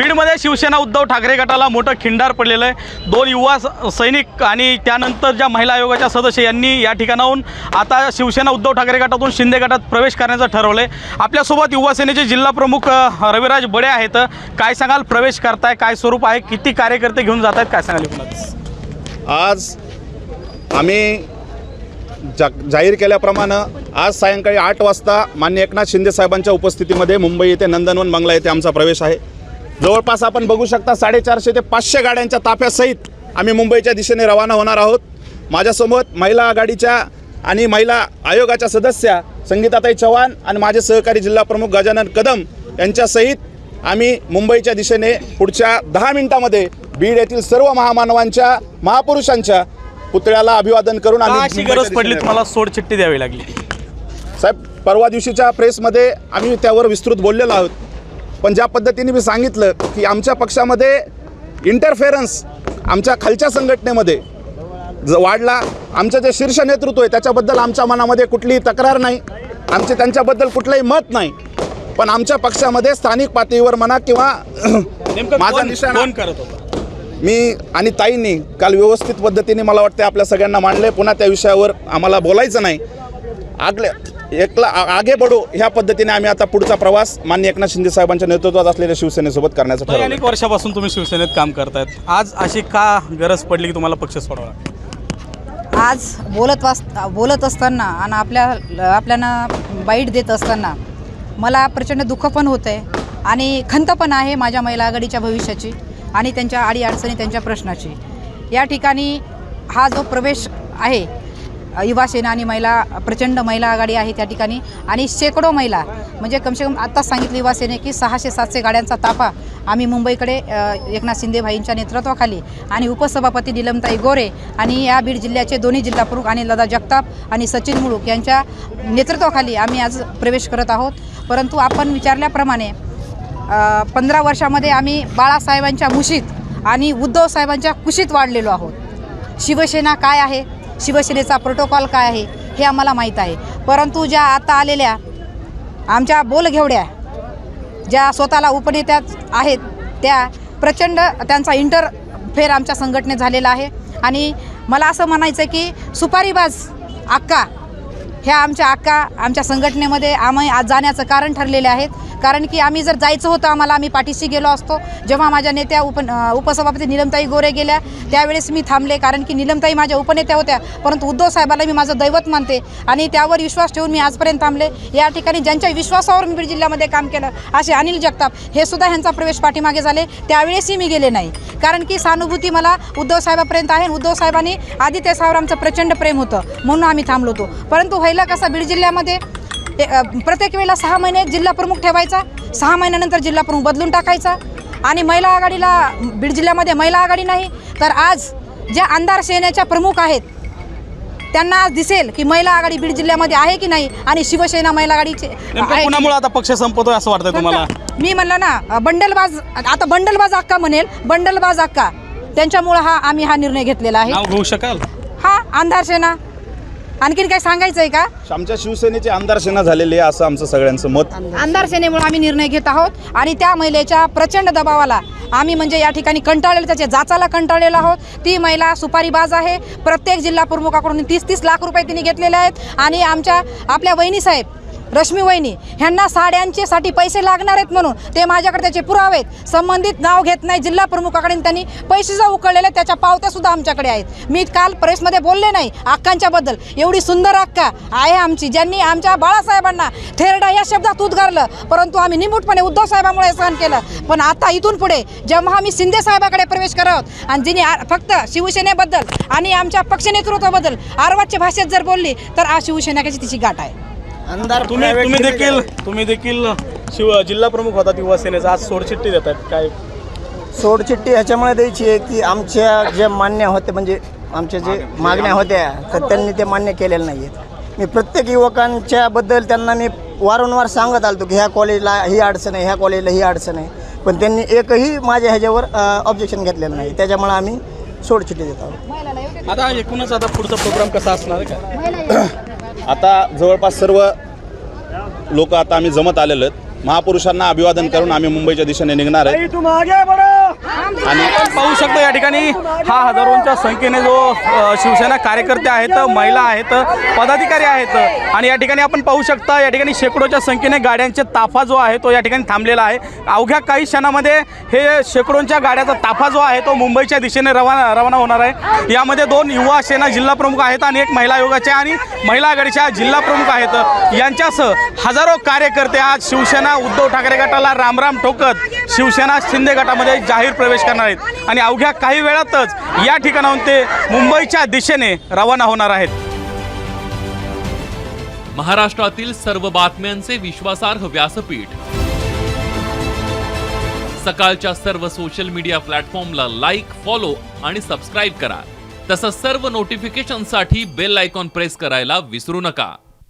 बीडमध्ये शिवसेना उद्धव ठाकरे गटाला मोठं खिंडार पडलेलं आहे. दोन युवा स- सैनिक आणि त्यानंतर ज्या महिला आयोगाच्या सदस्य यांनी या ठिकाणाहून आता शिवसेना उद्धव ठाकरे गटातून शिंदे गटात प्रवेश करण्याचं ठरवलं आहे आपल्यासोबत युवा सेनेचे जिल्हा प्रमुख रविराज बडे आहेत. काय सांगाल? प्रवेश करताय काय स्वरूप आहे? किती कार्यकर्ते घेऊन जात आहेत काय सांगाल आज आम्ही जा जाहीर केल्याप्रमाणे आज सायंकाळी आठ वाजता मान्य एकनाथ शिंदे साहेबांच्या उपस्थितीमध्ये मुंबई येथे नंदनवन बंगला येथे आमचा प्रवेश आहे. जवळपास आपण बघू शकता साडेचारशे ते पाचशे गाड्यांच्या ताफ्यासहित आम्ही मुंबईच्या दिशेने रवाना होणार आहोत. माझ्यासोबत महिला आघाडीच्या आणि महिला आयोगाच्या सदस्या संगीताताई चव्हाण आणि माझे सहकारी जिल्हा प्रमुख गजानन कदम यांच्यासहित आम्ही मुंबईच्या दिशेने पुढच्या दहा मिनिटामध्ये बीड येथील सर्व महामानवांच्या महापुरुषांच्या पुतळ्याला अभिवादन करून आम्ही गरज पडली तुम्हाला सोडचिठ्ठी द्यावी लागली. साहेब परवा दिवशीच्या प्रेसमध्ये आम्ही त्यावर विस्तृत बोललेलो आहोत. पण ज्या पद्धतीने मी सांगितलं की आमच्या पक्षामध्ये इंटरफेरन्स आमच्या खालच्या संघटनेमध्ये ज वाढला. आमचं जे शीर्ष नेतृत्व आहे त्याच्याबद्दल आमच्या मनामध्ये कुठलीही तक्रार नाही. आमचे त्यांच्याबद्दल कुठलंही मत नाही. पण आमच्या पक्षामध्ये स्थानिक पातळीवर म्हणा किंवा माझा निशाणा करत होता? मी आणि ताईंनी काल व्यवस्थित पद्धतीने मला वाटते आपल्या सगळ्यांना मांडले पुन्हा त्या विषयावर आम्हाला बोलायचं नाही. आगल्या एकला आ- आगे बडो ह्या पद्धतीने आम्ही आता पुढचा प्रवास मान्य एकनाथ शिंदे साहेबांच्या नेतृत्वात असलेल्या शिवसेनेसोबत करण्याचं ठरवलं अनेक वर्षापासून तुम्ही शिवसेनेत काम करतायत. आज अशी का गरज पडली की तुम्हाला पक्ष सोडावा आज बोलत वास बोलत असताना आणि आपल्या आपल्याला बाईट देत असताना मला प्रचंड दुःख पण होतं आहे आणि खंत पण आहे माझ्या महिला आघाडीच्या भविष्याची आणि त्यांच्या अडीअडचणी त्यांच्या प्रश्नाची. या ठिकाणी हा जो प्रवेश आहे युवा सेना आणि महिला प्रचंड महिला आघाडी आहे त्या ठिकाणी. आणि शेकडो महिला म्हणजे कमसे कम आत्ताच सांगितलं युवा सेने की सहाशे सातशे गाड्यांचा ताफा आम्ही मुंबईकडे एकनाथ शिंदे भाईंच्या नेतृत्वाखाली आणि उपसभापती निलमताई गोरे आणि या बीड जिल्ह्याचे दोन्ही जिल्हा प्रमुख आणि लदा जगताप आणि सचिन मुळूक यांच्या नेतृत्वाखाली आम्ही आज प्रवेश करत आहोत. परंतु आपण विचारल्याप्रमाणे पंधरा वर्षामध्ये आम्ही बाळासाहेबांच्या मुशीत आणि उद्धव साहेबांच्या कुशीत वाढलेलो आहोत. शिवसेना काय आहे? शिवसेनेचा प्रोटोकॉल काय आहे हे आम्हाला माहीत आहे. परंतु ज्या आता आलेल्या आमच्या बोलघेवड्या ज्या स्वतःला उपनेत्या आहेत त्या प्रचंड त्यांचा इंटरफेर आमच्या संघटनेत झालेला आहे. आणि मला असं म्हणायचं की सुपारीबाज अक्का ह्या आमच्या अक्का आमच्या संघटनेमध्ये आम्ही आज जाण्याचं कारण ठरलेले आहेत. कारण की आम्ही जर जायचं होतं आम्हाला आम्ही पाठीशी गेलो असतो. जेव्हा माझ्या नेत्या उप उपसभापती निलमताई गोरे गेल्या त्यावेळेस मी थांबले कारण की निलमताई माझ्या उपनेत्या होत्या. परंतु उद्धव साहेबाला मी माझं दैवत मानते आणि त्यावर विश्वास ठेवून मी आजपर्यंत थांबले. या ठिकाणी ज्यांच्या विश्वासावर मी बीड जिल्ह्यामध्ये काम केलं असे अनिल जगताप हे सुद्धा ह्यांचा प्रवेश पाठीमागे झाले. त्यावेळेसही मी गेले नाही. कारण की सहानुभूती मला उद्धव साहेबापर्यंत आहे उद्धव साहेबांनी आदित्य साहेबांवर आमचं प्रचंड प्रेम होतं म्हणून आम्ही थांबलो होतो. परंतु व्हायला कसा बीड जिल्ह्यामध्ये प्रत्येक वेळेला सहा महिने जिल्हा प्रमुख ठेवायचा. सहा महिन्यानंतर जिल्हा प्रमुख बदलून टाकायचा. आणि महिला आघाडीला बीड जिल्ह्यामध्ये महिला आघाडी नाही तर आज ज्या अंधार सेनेच्या प्रमुख आहेत त्यांना आज दिसेल की महिला आघाडी बीड जिल्ह्यामध्ये आहे की नाही आणि शिवसेना महिला आघाडीचे आता पक्ष संपतोय असं वाटतंय तुम्हाला? मी म्हणलं ना बंडलबाज आता बंडलबाज अक्का म्हणेल. बंडलबाज अक्का. त्यांच्यामुळं हा आम्ही हा निर्णय घेतलेला आहे. शकाल? हा अंधार सेना. आणखीन काय सांगायचं आहे का? आमच्या शिवसेनेचे आमदार सेना झालेली आहे असं आमचं सगळ्यांचं मत. अंधार सेनेमुळे आम्ही निर्णय घेत आहोत आणि त्या महिलेच्या प्रचंड दबावाला आम्ही म्हणजे या ठिकाणी कंटाळलेलो त्याच्या जाचाला कंटाळलेलो आहोत. ती महिला सुपारीबाज आहे. प्रत्येक जिल्हा प्रमुखाकडून तीस तीस लाख रुपये तिने घेतलेले आहेत. आणि आमच्या आपल्या वहिनी साहेब रश्मी वहिनी ह्यांना साड्यांचेसाठी पैसे लागणार आहेत म्हणून ते माझ्याकडे त्याचे पुरावे आहेत. संबंधित नाव घेत नाही जिल्हा प्रमुखाकडे त्यांनी पैसे जर उकळलेले त्याच्या पावत्यासुद्धा आमच्याकडे आहेत. मी काल प्रेसमध्ये बोलले नाही अक्कांच्याबद्दल एवढी सुंदर अक्का आहे आमची ज्यांनी आमच्या बाळासाहेबांना थेरडा या शब्दात उद्गारलं परंतु आम्ही निमूटपणे उद्धव साहेबांमुळे सहन केलं. पण आता इथून पुढे जेव्हा आम्ही शिंदे साहेबाकडे प्रवेश करत आणि जिने फक्त शिवसेनेबद्दल आणि आमच्या पक्ष नेतृत्वाबद्दल आरवाच्या भाषेत जर बोलली तर आज शिवसेनेची तिची गाठ आहे? आमदार तुम्ही private तुम्ही देखील. तुम्ही देखील शिव जिल्हा प्रमुख होतात युवा सेनेचा. आज सोडचिठ्ठी देत आहेत काय सोडचिठ्ठी ह्याच्यामुळे द्यायची आहे की आमच्या जे मान्य होते म्हणजे आमच्या जे मागण्या होत्या तर त्यांनी ते मान्य केलेल्या नाही आहेत मी प्रत्येक युवकांच्या बद्दल त्यांना मी वारंवार सांगत आलतो की ह्या कॉलेजला ही अडचण आहे ह्या कॉलेजला ही अडचण आहे. पण त्यांनी एकही माझ्या ह्याच्यावर ऑब्जेक्शन घेतलेलं नाही. त्याच्यामुळे आम्ही सोडचिठ्ठी देत आहोत. आता एकूणच आता पुढचा प्रोग्राम कसा असणार आहे? आता जवळपास सर्व लोक आता आम्ही जमत आलेलो आहेत. महापुरुषांना अभिवादन करून आम्ही मुंबईच्या दिशेने निघणार आहे आणि आपण पाहू शकतो या ठिकाणी हा हजारोंच्या संख्येने जो शिवसेना कार्यकर्ते आहेत महिला आहेत पदाधिकारी आहेत आणि या ठिकाणी आपण पाहू शकता या ठिकाणी शेकडोच्या संख्येने गाड्यांचे ताफा जो आहे तो या ठिकाणी थांबलेला आहे. अवघ्या काही क्षणामध्ये हे शेकडोंच्या गाड्याचा ताफा जो आहे तो मुंबईच्या दिशेने रवाना रवाना होणार आहे. यामध्ये दोन युवा सेना जिल्हा प्रमुख आहेत आणि एक महिला आयोगाच्या आणि महिला आघाडीच्या जिल्हा प्रमुख आहेत. यांच्यासह हजारो कार्यकर्ते आज शिवसेना उद्धव ठाकरे गटाला रामराम ठोकत शिवसेना शिंदे गटामध्ये जाहीर प्रवेश करणार आहेत. आणि अवघ्या काही वेळातच या ठिकाणाहून ते मुंबईच्या दिशेने रवाना होणार आहेत. महाराष्ट्रातील सर्व बातम्यांचे विश्वासार्ह व्यासपीठ. सकाळच्या सर्व सोशल मीडिया प्लॅटफॉर्मला लाईक फॉलो आणि सबस्क्राईब करा. तसंच सर्व नोटिफिकेशनसाठी बेल आयकॉन प्रेस करायला विसरू नका.